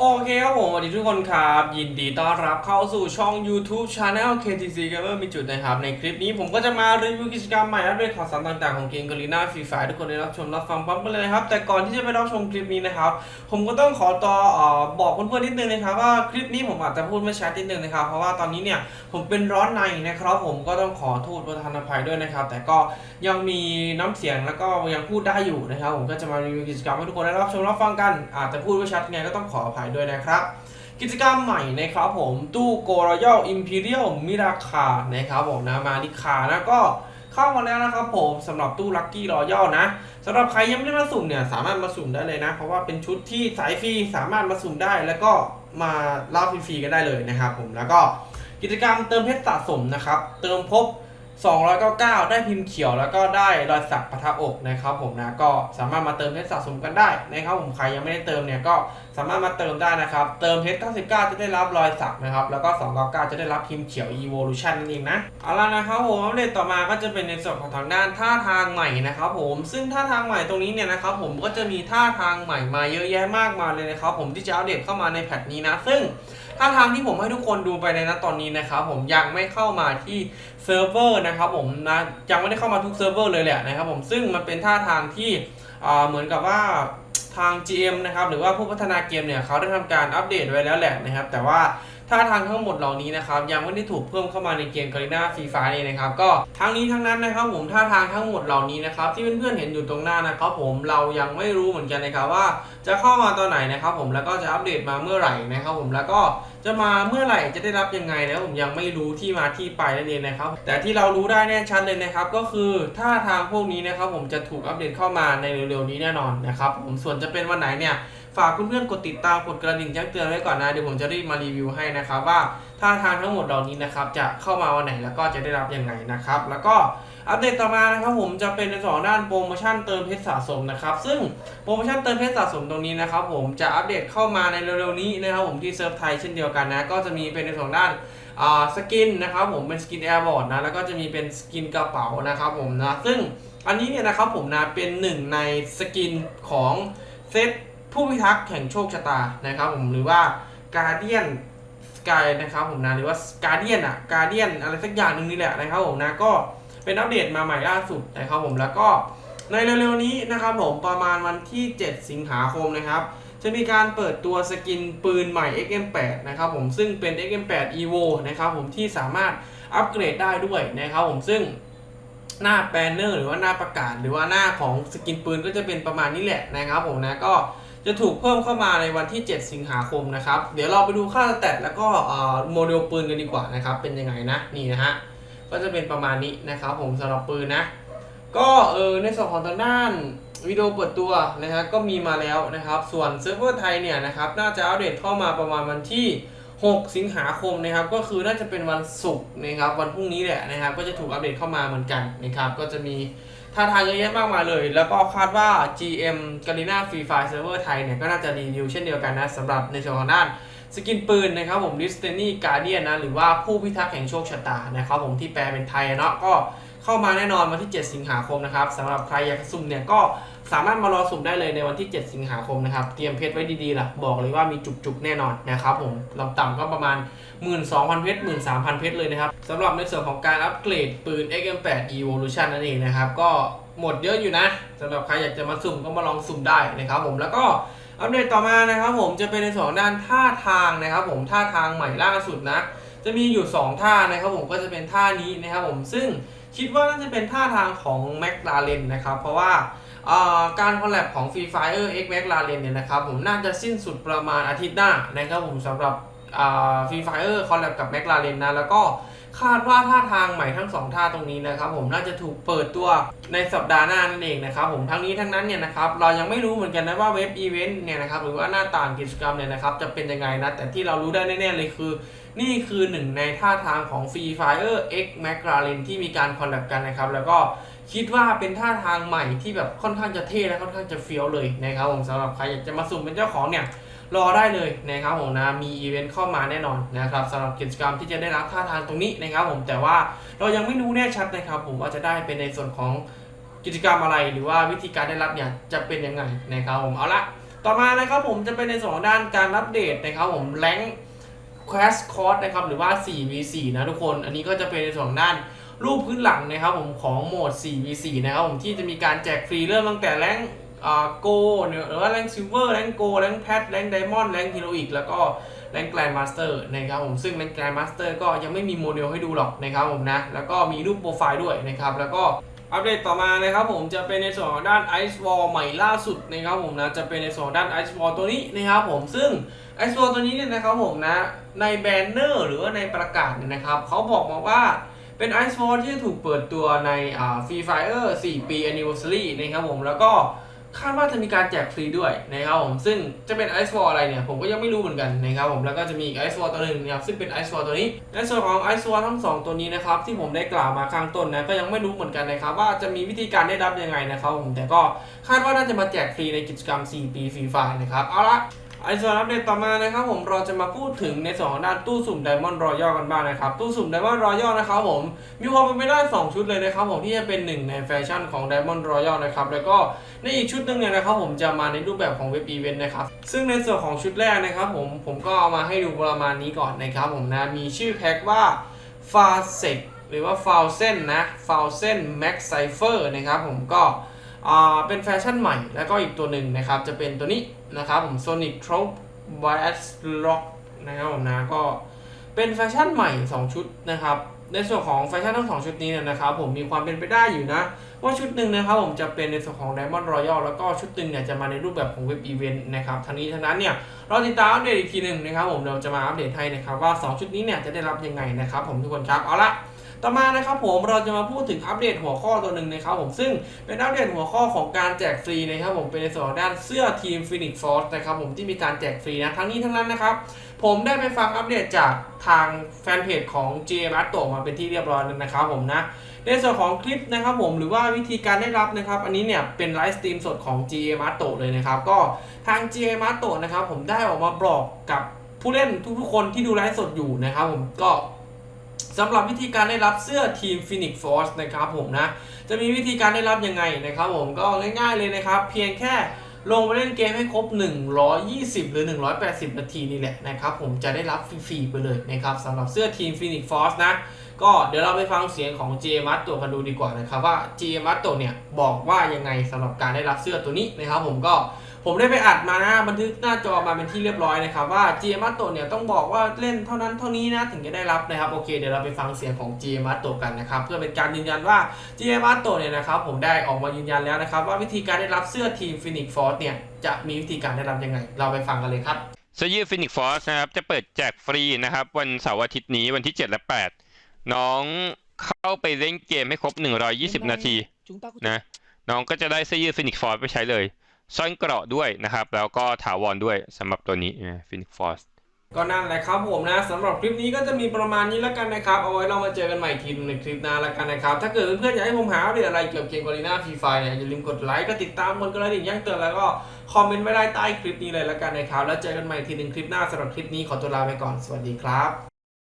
โอเคครับผมสวัสดีทุกคนครับ ยินดีต้อนรับเข้าสู่ช่อง YouTube Channel KTC Gamer มีจุดนะครับ ในคลิปนี้ผมก็จะมารีวิวกิจกรรมใหม่อัปเดตข่าวสารต่างๆของเกมก a ลีน่าฟรีไฟทุกคนได้รับชมรับฟังพร้อมกันเลยนะครับ แต่ก่อนที่จะไปรับชมคลิปนี้นะครับ ผมก็ต้องขอต่อเอ่อบอกเพื่อนๆนิดนึงนะครับว่าคลิปนี้ผมอาจจะพูดไม่ชัดนิดนึงนะครับ เพราะว่าตอนนี้เนี่ยผมเป็นร้อนในนะครับ ผมก็ต้องขอโทษประธานอภัยด้วยนะครับ แต่ก็ยังมีน้ำเสียงแล้วก็ยังพูดได้อยู่นะครับ ผมก็จะมารีวิวกิจกรรมให้ทุกคนได้รับชมรับฟังกัน อาจจะพูดไม่ชัดไงก็ต้องขออภัยด้วยนะครับ กิจกรรมใหม่นะครับผมตู้โกรยัลอิมพีเรียลมิราคานะครับผมนะมาดิคานะก็เข้ามาแล้วนะครับผมสำหรับตู้ลัคกี้รอยัลนะสำหรับใครยังไม่ได้มาสุ่มเนี่ยสามารถมาสุ่มได้เลยนะ เพราะว่าเป็นชุดที่สายฟรีสามารถมาสุ่มได้ แล้วก็มาล่าฟรีๆกันได้เลยนะครับผมแล้วก็กิจกรรมเติมเพชรสะสมนะครับ เติมพบ 299 ได้พิมพ์เขียวแล้วก็ได้รอยสักประทับอกนะครับผมนะก็สามารถมาเติมเพชรสะสมกันได้นะครับผมใครยังไม่ได้เติมเนี่ยก็สามารถมาเติมได้นะครับ เติมเพชร99 จะได้รับรอยสักนะครับแล้วก็ 299 จะได้รับพิมพ์เขียว evolution นั่นเองนะเอาละนะครับผมอัปเดตต่อมาก็จะเป็นในส่วนของทางด้านท่าทางใหม่นะครับผมซึ่งท่าทางใหม่ตรงนี้เนี่ยนะครับผมก็จะมีท่าทางใหม่มาเยอะแยะมากมายเลยนะครับผมที่จะอัปเดตเข้ามาในแพทนี้นะซึ่ง ท่าทางที่ผมให้ทุกคนดูไปในณตอนนี้นะครับผมยังไม่เข้ามาที่เซิร์ฟเวอร์นะครับผมนะยังไม่ได้เข้ามาทุกเซิร์ฟเวอร์เลยแหละนะครับผมซึ่งมันเป็นท่าทางที่เหมือนกับว่าทาง GM นะครับหรือว่าผู้พัฒนาเกมเนี่ยเขาได้ทำการอัปเดตไว้แล้วแหละนะครับ แต่ว่าท่าทางทั้งหมดเหล่านี้นะครับยังไม่ได้ถูกเพิ่มเข้ามาในเกมก a ลิน่าฟรีไฟนี่นะครับก็ทั้งนี้ทั้งนั้นนะครับผมท่าทางทั้งหมดเหล่านี้นะครับที่เพื่อนๆเห็นอยู่ตรงหน้านะครับผมเรายังไม่รู้เหมือนกันนะครับว่าจะเข้ามาตอนไหนนะครับผมแล้วก็จะอัปเดตมาเมื่อไหร่นะครับผมแล้วก็ จะมาเมื่อไหร่จะได้รับยังไงนะผมยังไม่รู้ที่มาที่ไปนั่นเองนะครับ แต่ที่เรารู้ได้แน่ชัดเลยนะครับ ก็คือท่าทางพวกนี้นะครับผมจะถูกอัปเดตเข้ามาในเร็วๆนี้แน่นอนนะครับผมส่วนจะเป็นวันไหนเนี่ยฝากเพื่อนๆกดติดตามกดกระดิ่งแจ้งเตือนไว้ก่อนนะเดี๋ยวผมจะรีบมารีวิวให้นะครับว่าท่าทางทั้งหมดเหล่านี้นะครับจะเข้ามาวันไหนแล้วก็จะได้รับยังไงนะครับ แล้วก็ อัปเดตต่อมานะครับผมจะเป็นในสองด้านโปรโมชั่นเติมเพชรสะสมนะครับ ซึ่งโปรโมชั่นเติมเพชรสะสมตรงนี้นะครับผมจะอัปเดตเข้ามาในเร็วๆนี้นะครับผมที่เซิร์ฟไทยเช่นเดียวกันนะ ก็จะมีเป็นในสองด้านสกินนะครับผมเป็นสกินแอร์บอร์ดนะแล้วก็จะมีเป็นสกินกระเป๋านะครับผมนะซึ่งอันนี้เนี่ยนะครับผมนะเป็นหนึ่งในสกินของเซตผู้พิทักษ์แห่งโชคชะตานะครับผมหรือว่าการเดียนสกายนะครับผมนะหรือว่าการเดียนอะการเดียนอะไรสักอย่างหนึ่งนี่แหละนะครับผมนะก็ เป็นอัปเดตมาใหม่ล่าสุดนะครับผมแล้วก็ในเร็วๆนี้นะครับผมประมาณวันที่ 7 สิงหาคมนะครับ จะมีการเปิดตัวสกินปืนใหม่ XM8 นะครับผมซึ่งเป็น XM8 Evo นะครับผมที่สามารถอัปเกรดได้ด้วยนะครับผมซึ่งหน้าแบนเนอร์หรือว่าหน้าประกาศ หรือว่าหน้าของสกินปืนก็จะเป็นประมาณนี้แหละนะครับผมนะก็จะถูกเพิ่มเข้ามาในวันที่ 7 สิงหาคมนะครับ เดี๋ยวเราไปดูค่าสแตทแล้วก็โมเดลปืนกันดีกว่านะครับ เป็นยังไงนะนี่นะฮะ ก็จะเป็นประมาณนี้นะครับผมสำหรับปืนนะ ก็เออในส่วนของทางด้านวิดีโอเปิดตัวนะครับก็มีมาแล้วนะครับ ส่วนเซิร์ฟเวอร์ไทยเนี่ยนะครับน่าจะอัปเดตเข้ามาประมาณวันที่ 6 สิงหาคมนะครับ ก็คือน่าจะเป็นวันศุกร์นะครับ วันพรุ่งนี้แหละนะครับ ก็จะถูกอัปเดตเข้ามาเหมือนกันนะครับ ก็จะมีท่าทางเยอะแยะมากมายเลย แล้วก็คาดว่า GM g a l i n a Free Fire Server ไทยเนี่ยก็น่าจะรีวิวเช่นเดียวกันนะสำหรับในส่วนของด้าน สกินปืนนะครับผม Destiny Guardian นะหรือว่าผู้พิทักษ์แห่งโชคชะตานะครับผมที่แปลเป็นไทยเนาะก็เข้ามาแน่นอนวันที่ 7 สิงหาคมนะครับสำหรับใครอยากสุ่มเนี่ยก็สามารถมารอสุ่มได้เลยในวันที่ 7 สิงหาคมนะครับ เตรียมเพชรไว้ดีๆล่ะ บอกเลยว่ามีจุกๆแน่นอนนะครับผมลำต่ำก็ประมาณ 12,000 เพชร 13,000 เพชรเลยนะครับสำหรับในส่วนของการอัปเกรดปืน XM8 Evolution นั่นเองนะครับ ก็หมดเยอะอยู่นะสำหรับใครอยากจะมาสุ่มก็มาลองสุ่มได้นะครับผมแล้วก็ อัปเดตต่อมานะครับผมจะเป็นในสองด้านท่าทางนะครับ ผมท่าทางใหม่ล่าสุดนะ จะมีอยู่ 2 ท่านะครับผมก็จะเป็นท่านี้นะครับผมซึ่งคิดว่าน่าจะเป็นท่าทางของแม็กลาเลนนะครับ เพราะว่าการคอลแลบของ Free Fire X m c l a r e n เนี่ยนะครับผมน่าจะสิ้นสุดประมาณอาทิตย์หน้านะครับผมสำหรับ อ่า Free Fire คอลแลบกับ m c l a r e n นนะ แล้วก็คาดว่าท่าทางใหม่ทั้งสองท่าตรงนี้นะครับผมน่าจะถูกเปิดตัวในสัปดาห์หน้านั่นเองนะครับผมทั้งนี้ทั้งนั้นเนี่ยนะครับเรายังไม่รู้เหมือนกันนะว่าเว็บอีเวนต์เนี่ยนะครับหรือว่าหน้าต่างกิจกรรมเนี่ยนะครับจะเป็นยังไงนะ แต่ที่เรารู้ได้แน่ๆเลยคือ นี่คือหนึ่งในท่าทางของ Free Fire X m c l a r e n ที่มีการคอลแลบกันนะครับแล้วก็คิดว่าเป็นท่าทางใหม่ที่แบบค่อนข้างจะเท่และค่อนข้างจะเฟี้ยวเลยนะครับผมสำหรับใครอยากจะมาสุ่มเป็นเจ้าของเนี่ย รอได้เลยนะครับผมนะมีอีเวนต์เข้ามาแน่นอนนะครับสำหรับกิจกรรมที่จะได้รับท่าทางตรงนี้นะครับผมแต่ว่าเรายังไม่รู้แน่ชัดนะครับผมว่าจะได้เป็นในส่วนของกิจกรรมอะไรหรือว่าวิธีการได้รับเนี่ยจะเป็นยังไงนะครับผมเอาละต่อมานะครับผมจะเป็นในส่วนของด้านการอัปเดตนะครับผมแรงค a s h Course นะครับหรือว่า 4v4 นะทุกคนอันนี้ก็จะเป็นในส่วนของด้านรูปพื้นหลังนะครับผมของโหมด 4v4 นะครับผมที่จะมีการแจกฟรีเริ่มตั้งแต่แรง โกหรือว่าแรงซิลเวอร์แรงโกแรงแพทแรงไดมอนด์แรงฮีโรอีกแล้วก็แรงแกรนด์มาสเตอร์นะครับผมซึ่งแรงแกรนด์มาสเตอร์ก็ยังไม่มีโมเดลให้ดูหรอกนะครับผมนะ แล้วก็มีรูปโปรไฟล์ด้วยนะครับ แล้วก็อัปเดตต่อมานะครับผมจะเป็นในส่วนของด้าน Ice Wall ใหม่ล่าสุดนะครับผมนะจะเป็นในส่วนของด้าน Ice Wall ตัวนี้นะครับผมซึ่ง Ice Wall ตัวนี้เนี่ยนะครับผมนะในแบนเนอร์หรือว่าในประกาศเนี่ยนะครับเขาบอกมาว่าเป็น Ice Wall ที่จะถูกเปิดตัวในอ่า Free Fire 4 ปี Anniversary นะครับผมแล้วก็ คาดว่าจะมีการแจกฟรีด้วยนะครับผมซึ่งจะเป็นไอซ์ฟอร์อะไรเนี่ยผมก็ยังไม่รู้เหมือนกันนะครับผมแล้วก็จะมีอีก Ice Wall ตัวหนึ่งนะครับซึ่งเป็นไอซ์ฟอร์ตัวนี้ในส่วนของไอซ์ฟอร์ทั้งสองตัวนี้นะครับที่ผมได้กล่าวมาข้างต้นนะก็ยังไม่รู้เหมือนกันนะครับว่าจะมีวิธีการได้รับยังไงนะครับผมแต่ก็คาดว่าน่าจะมาแจกฟรีในกิจกรรม 4 ปีฟรีไฟนะครับเอาละ ไอส่วนอัปเดตต่อมานะครับผมเราจะมาพูดถึงในส่วนของด้านตู้สุ่ม Diamond Royal กันบ้างนะครับ ตู้สุ่ม Diamond Royal นะครับผมมีความเป็นไปได้ 2 ชุดเลยนะครับผมที่จะเป็นหนึ่งในแฟชั่นของ Diamond Royal นะครับแล้วก็ในอีกชุดหนึ่งเนี่ยนะครับผมจะมาในรูปแบบของเว็บอีเวนต์นะครับซึ่งในส่วนของชุดแรกนะครับผมผมก็เอามาให้ดูประมาณนี้ก่อนนะครับผมนะมีชื่อแพ็คว่า f a s e c หรือว่า f a l s e n นะ f a l s e n Max Cipher นะครับผมก็ เป็นแฟชั่นใหม่ แล้วก็อีกตัวหนึ่งนะครับ จะเป็นตัวนี้นะครับผม Sonic Trope Bias Lock นะครับผมนะก็เป็นแฟชั่นใหม่ 2 ชุดนะครับ ในส่วนของแฟชั่นทั้งสองชุดนี้เนี่ยนะครับ ผมมีความเป็นไปได้อยู่นะ ว่าชุดหนึ่งนะครับผมจะเป็นในส่วนของ Diamond Royal แล้วก็ชุดหนึ่งเนี่ยจะมาในรูปแบบของเว็บอีเวนต์นะครับทั้งนี้ทั้งนั้นเนี่ยเราติดตามอัปเดตอีกทีหนึ่งนะครับ ผมเราจะมาอัปเดตให้นะครับว่า 2 ชุดนี้เนี่ยจะได้รับยังไงนะครับ ผมทุกคนครับเอาละ ต่อมานะครับผมเราจะมาพูดถึงอัปเดตหัวข้อตัวหนึ่งนะครับผมซึ่งเป็นอัปเดตหัวข้อของการแจกฟรีนะครับผมเป็นในส่วนด้านเสื้อทีม Phoenix Force นะครับผมที่มีการแจกฟรีนะทั้งนี้ทั้งนั้นนะครับผมได้ไปฟังอัปเดตจากทางแฟนเพจของ GM a r t o มาเป็นที่เรียบร้อยแล้วนะครับผมนะในส่วนของคลิปนะครับผมหรือว่าวิธีการได้รับนะครับ อันนี้เนี่ยเป็นไลฟ์สตรีมสดของ GM a r t o เลยนะครับก็ทาง GM a r t o นะครับผมได้ออกมาบอกกับผู้เล่นทุกๆคนที่ดูไลฟ์สดอยู่นะครับผมก็ สำหรับวิธีการได้รับเสื้อทีม Phoenix Force นะครับผมนะ จะมีวิธีการได้รับยังไงนะครับผมก็ง่ายๆเลยนะครับ เพียงแค่ลงไปเล่นเกมให้ครบ 120 หรือ 180 นาทีนี่แหละนะครับผมจะได้รับฟรีๆไปเลยนะครับสำหรับเสื้อทีม Phoenix Force นะ ก็เดี๋ยวเราไปฟังเสียงของ g m a t ตัวกันดูดีกว่านะครับว่า g m a t ตัวเนี่ยบอกว่ายังไงสำหรับการได้รับเสื้อตัวนี้นะครับผมก็ ผมได้ไปอัดมานะบันทึกหน้าจอมาเป็นที่เรียบร้อยนะครับว่า g m a t ตัวเนี่ยต้องบอกว่าเล่นเท่านั้นเท่านี้นะถึงจะได้รับนะครับโอเคเดี๋ยวเราไปฟังเสียงของ g m a t ตัวกันนะครับเพื่อเป็นการยืนยันว่า g m a t ตัวเนี่ยนะครับผมได้ออกมายืนยันแล้วนะครับว่าวิธีการได้รับเสื้อทีม Phoenix Force เนี่ยจะมีวิธีการได้รับยังไง เราไปฟังกันเลยครับเสื้อยืดฟินิกฟอร์สนะครับจะเปิดแจกฟรีนะครับวันเสาร์อาทิตย์นี้วันที่ 7 และ 8 น้องเข้าไปเล่นเกมให้ครบ 120 นาทีนะน้องก็จะได้เสื้อยืดฟินิกฟอสไปใช้เลย ซ่อนเกราะด้วยนะครับ แล้วก็ถาวรด้วยสำหรับตัวนี้ฟินิกฟอสก็นั่นแหละครับผมนะสำหรับคลิปนี้ก็จะมีประมาณนี้แล้วกันนะครับ เอาไว้เรามาเจอกันใหม่ทีหนึงในคลิปหน้าแล้วกันนะครับ ถ้าเกิดเพื่อนๆอยากให้ผมหาอัปเดตอะไรเกี่ยวกับเกมกอริน่าฟรีไฟเนี่ยอย่าลืมกดไลค์ก็ติดตามกดกระดิ่งแจ้งเตือนแล้วก็คอมเมนต์ไว้ได้ใต้คลิปนี้เลยแล้วกันนะครับ แล้วเจอกันใหม่ทีหนึงคลิปหน้าสำหรับคลิปนี้ขอตัวลาไปก่อนสวัสดีครับ